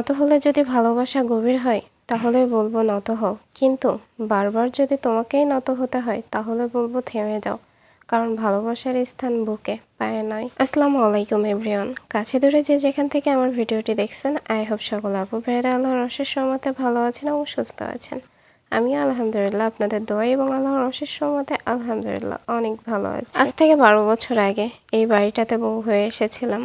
নত হলে যদি ভালোবাসা গভীর হয়, তাহলে বলব নত হও। কিন্তু বারবার যদি তোমাকেই নত হতে হয়, তাহলে বলব থেমে যাও, কারণ ভালোবাসার স্থান বুকে, পায়ে নয়। আসসালামু আলাইকুম, এভরিওয়ান। কাছে দূরে যে যেখান থেকে আমার ভিডিওটি দেখছেন, আই হোপ সকল আপু ভাইয়েরা আল্লাহর অশেষ সহমতে ভালো আছেন এবং সুস্থ আছেন। আমি আলহামদুলিল্লাহ আপনাদের দোয়া এবং আল্লাহর অশেষ সহমতে আলহামদুলিল্লাহ অনেক ভালো আছি। আজ থেকে বারো বছর আগে এই বাড়িটাতে বউ হয়ে এসেছিলাম।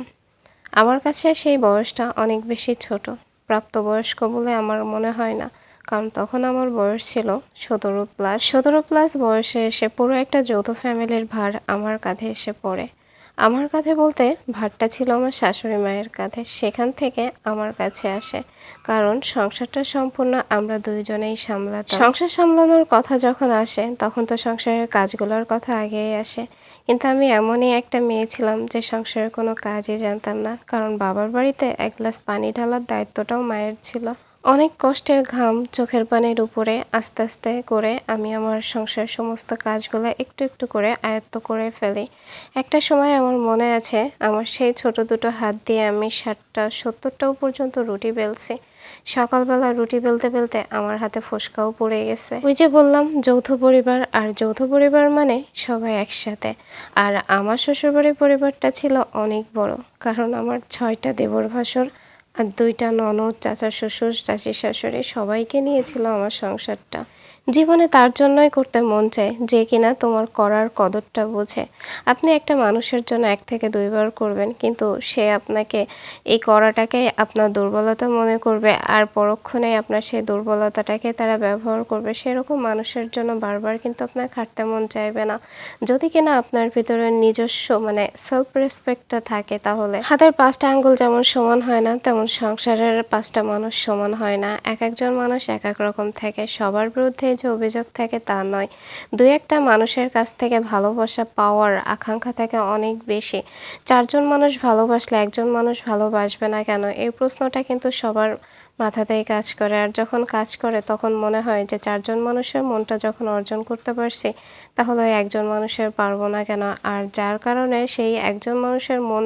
আমার কাছে সেই বয়সটা অনেক বেশি ছোট। প্রাপ্তবয়স্ক বলে আমার মনে হয় না। কারণ তখন আমার বয়স ছিল সতেরো প্লাস সতেরো প্লাস বয়সে এসে পুরো একটা যৌথ ফ্যামিলির ভার আমার কাঁধে এসে পড়ে। আমার কাঁধে বলতে ভারটা ছিল আমার শাশুড়ি মায়ের কাঁধে। সেখান থেকে আমার কাছে আসে। কারণ সংসারটা সম্পূর্ণ আমরা দুইজনেই সামলাতাম। সংসার সামলানোর কথা যখন আসে, তখন তো সংসারের কাজগুলোর কথা আগেই আসে। কিন্তু আমি এমনই একটা মেয়ে ছিলাম যে সংসারের কোনো কাজই জানতাম না, কারণ বাবার বাড়িতে এক গ্লাস পানি ঢালার দায়িত্বটাও মায়ের ছিল। অনেক কষ্টের ঘাম চোখের পানির উপরে আস্তে আস্তে করে আমি আমার সংসারের সমস্ত কাজগুলো একটু একটু করে আয়ত্ত করে ফেলি। একটা সময় আমার মনে আছে, আমার সেই ছোট দুটো হাত দিয়ে আমি ষাটটা, সত্তরটাও পর্যন্ত রুটি বেলছি। সকালবেলা রুটি বেলতে বেলতে আমার হাতে ফোসকাও পড়ে গেছে। ওই যে বললাম, যৌথ পরিবার, আর যৌথ পরিবার মানে সবাই একসাথে। আর আমার শ্বশুরবাড়ির পরিবারটা ছিল অনেক বড়, কারণ আমার ছয়টা দেবর ভাসর আর দুইটা ননদ, চাচা শ্বশুর, চাচি শাশুড়ি সবাইকে নিয়েছিল আমার সংসারটা। জীবনে তার জন্যই করতে মন চায় যে কিনা তোমার করার কদরটা বোঝে। আপনি একটা মানুষের জন্য এক থেকে দুইবার করবেন, কিন্তু সে আপনাকে এই করাটাকে আপনার দুর্বলতা মনে করবে আর পরক্ষণে আপনার সেই দুর্বলতাটাকে তারা ব্যবহার করবে। সেরকম মানুষের জন্য বারবার কিন্তু আপনার খাটতে মন চাইবে না। যদি কিনা আপনার ভিতরে নিজস্ব মানে সেলফ রেসপেক্টটা থাকে তাহলে। হাতের পাঁচটা আঙ্গুল যেমন সমান হয় না, তেমন সংসারের পাঁচটা মানুষ সমান হয় না। এক একজন মানুষ এক এক রকম থাকে, সবার বিরুদ্ধে যে অভিযোগ থাকে তা নয়। দু একটা মানুষের কাছ থেকে ভালোবাসা পাওয়ার আকাঙ্ক্ষা থাকে অনেক বেশি। চারজন মানুষ ভালোবাসলে একজন মানুষ ভালোবাসবে না কেন? এই প্রশ্নটা কিন্তু সবার মাথাতেই কাজ করে। আর যখন কাজ করে, তখন মনে হয় যে চারজন মানুষের মনটা যখন অর্জন করতে পারছি, তাহলে একজন মানুষের পারব না কেন? আর যার কারণে সেই একজন মানুষের মন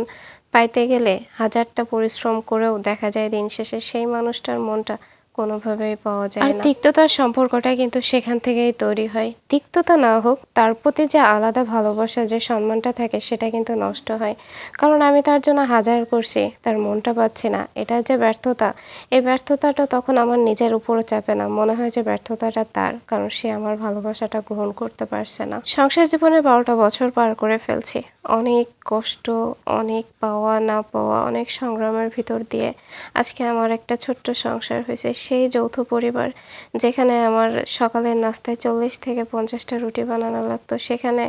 পাইতে গেলে হাজারটা পরিশ্রম করেও দেখা যায় দিন শেষে সেই মানুষটার মনটা কোনোভাবেই পাওয়া যায় আর তিক্ততার সম্পর্কটা কিন্তু সেখান থেকেই তৈরি হয়। তিক্ততা না হোক তার প্রতি যে আলাদা ভালোবাসা যে সম্মানটা থাকে সেটা কিন্তু নষ্ট হয়। কারণ আমি তার জন্য হাজার করছি তার মনটা পাচ্ছে না। এটা যে ব্যর্থতা এই ব্যর্থতাটা তখন আমার নিজের উপরও চাপে না। মনে হয় যে ব্যর্থতাটা তার কারণ সে আমার ভালোবাসাটা গ্রহণ করতে পারছে না। সংসার জীবনে বারোটা বছর পার করে ফেলছি। অনেক কষ্ট অনেক পাওয়া না পাওয়া অনেক সংগ্রামের ভিতর দিয়ে আজকে আমার একটা ছোট্ট সংসার হয়েছে। সেই যৌথ পরিবার, যেখানে আমার সকালের নাস্তায় চল্লিশ থেকে পঞ্চাশটা রুটি বানানো লাগতো। সেখানে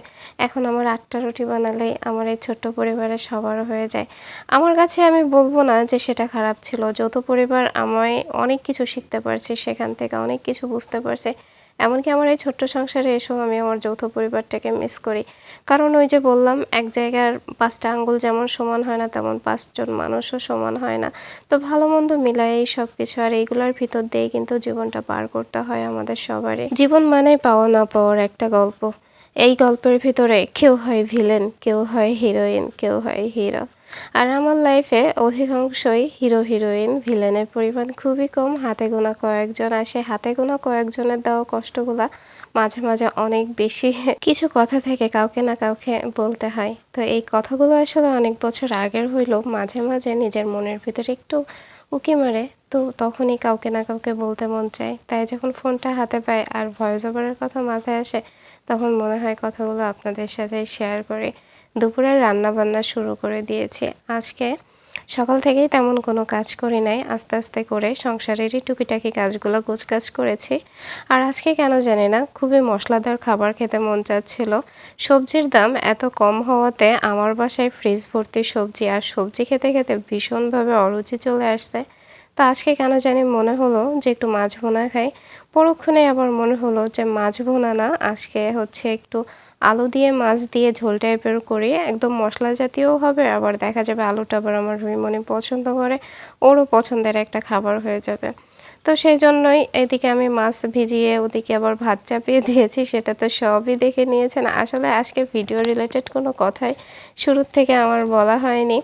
এখন আমার আটটা রুটি বানালেই আমার এই ছোট্ট পরিবারের সবার হয়ে যায়। আমার কাছে আমি বলব না যে সেটা খারাপ ছিল। যৌথ পরিবার আমায় অনেক কিছু শিখতে পারছি, সেখান থেকে অনেক কিছু বুঝতে পারছি। এমনকি আমার এই ছোট্ট সংসারে এসব আমি আমার যৌথ পরিবারটাকে মিস করি। কারণ ওই যে বললাম, এক জায়গার পাঁচটা আঙ্গুল যেমন সমান হয় না, তেমন পাঁচজন মানুষও সমান হয় না। তো ভালো মন্দ মিলাই এই সব কিছু আর এইগুলোর ভিতর দিয়েই কিন্তু জীবনটা পার করতে হয় আমাদের সবারই। জীবন মানে পাওয়া না পাওয়ার একটা গল্প। এই গল্পের ভিতরে কেউ হয় ভিলেন কেউ হয় হিরোইন কেউ হয় হিরো আর আমার লাইফে অধিকাংশই হিরো হিরোইন ভিলেনের পরিমাণ খুবই কম। হাতে গোনা কয়েকজন আসে। হাতে গোনা কয়েকজনের দেওয়া কষ্টগুলা মাঝে মাঝে অনেক বেশি। কিছু কথা থেকে কাউকে না কাউকে বলতে হয়। তো এই কথাগুলো আসলে অনেক বছর আগের হইলেও মাঝে মাঝে নিজের মনের ভিতরে একটু উকি মারে, তো তখনই কাউকে না কাউকে বলতে মন চায়। তাই যখন ফোনটা হাতে পায় আর ভয়েস ওভারের কথা মাথায় আসে, তখন মনে হয় কথাগুলো আপনাদের সাথে শেয়ার করে। দুপুরে রান্না বান্না শুরু করে দিয়েছি। আজকে সকাল থেকেই তেমন কোনো কাজ করি নাই। আস্তে আস্তে করে সংসারেরই টুকিটাকি কাজগুলো কাজ করেছি। আর আজকে কেন জানি না, খুবই মশলাদার খাবার খেতে মন চাচ্ছিল। সবজির দাম এত কম হওয়াতে আমার বাসায় ফ্রিজ ভর্তি সবজি আর সবজি খেতে খেতে ভীষণভাবে অরুচি চলে আসছে। তো আজকে কেন জানি মনে হলো যে একটু মাছ ভোনা খাই। পরক্ষণে আবার মনে হলো যে মাছ ভোনা না, আজকে হচ্ছে একটু আলু দিয়ে, মাছ দিয়ে ঝোল টাইপের করে একদম মশলা জাতীয়ও হবে, আবার দেখা যাবে আলুটা আবার আমার মনে পছন্দ করে, ওরও পছন্দের একটা খাবার হয়ে যাবে। তো সেই জন্যই এদিকে আমি মাছ ভিজিয়ে, ওদিকে আবার ভাত চাপিয়ে দিয়েছি, সেটা তো সবই দেখে নিয়েছেন। আসলে আজকে ভিডিও রিলেটেড কোনো কথাই শুরুর থেকে আমার বলা হয়নি।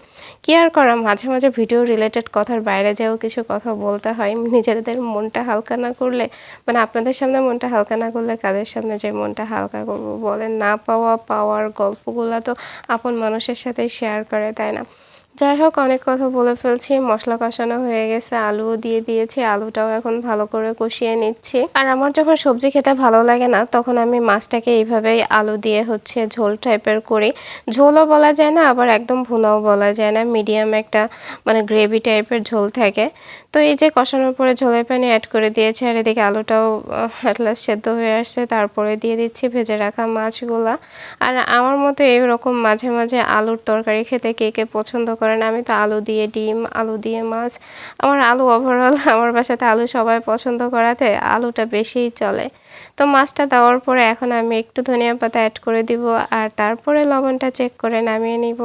কি আর করা মাঝে মাঝে ভিডিও রিলেটেড কথার বাইরে যেও কিছু কথা বলতে হয়। নিজেদের মনটা হালকা না করলে মানে আপনাদের সামনে মনটা হালকা না করলে কাদের সামনে যে মনটা হালকা করব বলেন? না পাওয়া পাওয়ার গল্পগুলো তো আপন মানুষের সাথে শেয়ার করে, তাই না? যাই হোক, অনেক কথা বলে ফেলছি। মশলা কষানো হয়ে গেছে, আলুও দিয়ে দিয়েছি, আলুটাও এখন ভালো করে কষিয়ে নিচ্ছি। আর আমার যখন সবজি খেতে ভালো লাগে না, তখন আমি মাছটাকে এইভাবেই আলু দিয়ে হচ্ছে ঝোল টাইপের করি। ঝোলও বলা যায় না, আবার একদম ভুনাও বলা যায় না। মিডিয়াম একটা মানে গ্রেভি টাইপের ঝোল থাকে। তো এই যে কষানোর পরে ঝোলের পানি অ্যাড করে দিয়েছি, আর এদিকে আলুটাও অ্যাটলাস সেদ্ধ হয়ে আসছে। তারপরে দিয়ে দিচ্ছি ভেজে রাখা মাছগুলা। আর আমার মতো এইরকম মাঝে মাঝে আলুর তরকারি খেতে কে কে পছন্দ করেন, আমি তো আলু দিয়ে ডিম, আলু দিয়ে মাছ। আমার আলু ওভারঅল আমার বাসাতে আলু সবাই পছন্দ করাতে আলুটা বেশিই চলে। তো মাছটা দেওয়ার পরে এখন আমি একটু ধনিয়া পাতা অ্যাড করে দিব আর তারপরে লবণটা চেক করে নামিয়ে নিব।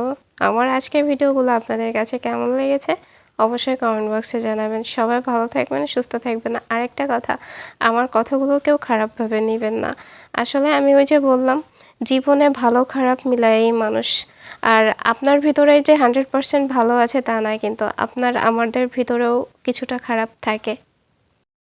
আমার আজকের ভিডিওগুলো আপনাদের কাছে কেমন লেগেছে? অবশ্যই কমেন্ট বক্সে জানাবেন। সবাই ভালো থাকবেন, সুস্থ থাকবেন। আরেকটা কথা, আমার কথাগুলো কেউ খারাপভাবে নেবেন না। আসলে আমি ওই যে বললাম জীবনে ভালো খারাপ মিলাই মানুষ। আর আপনার ভিতরে যে হান্ড্রেড পার্সেন্ট ভালো আছে তা নয়, কিন্তু আপনার, আমাদের ভিতরেও কিছুটা খারাপ থাকে।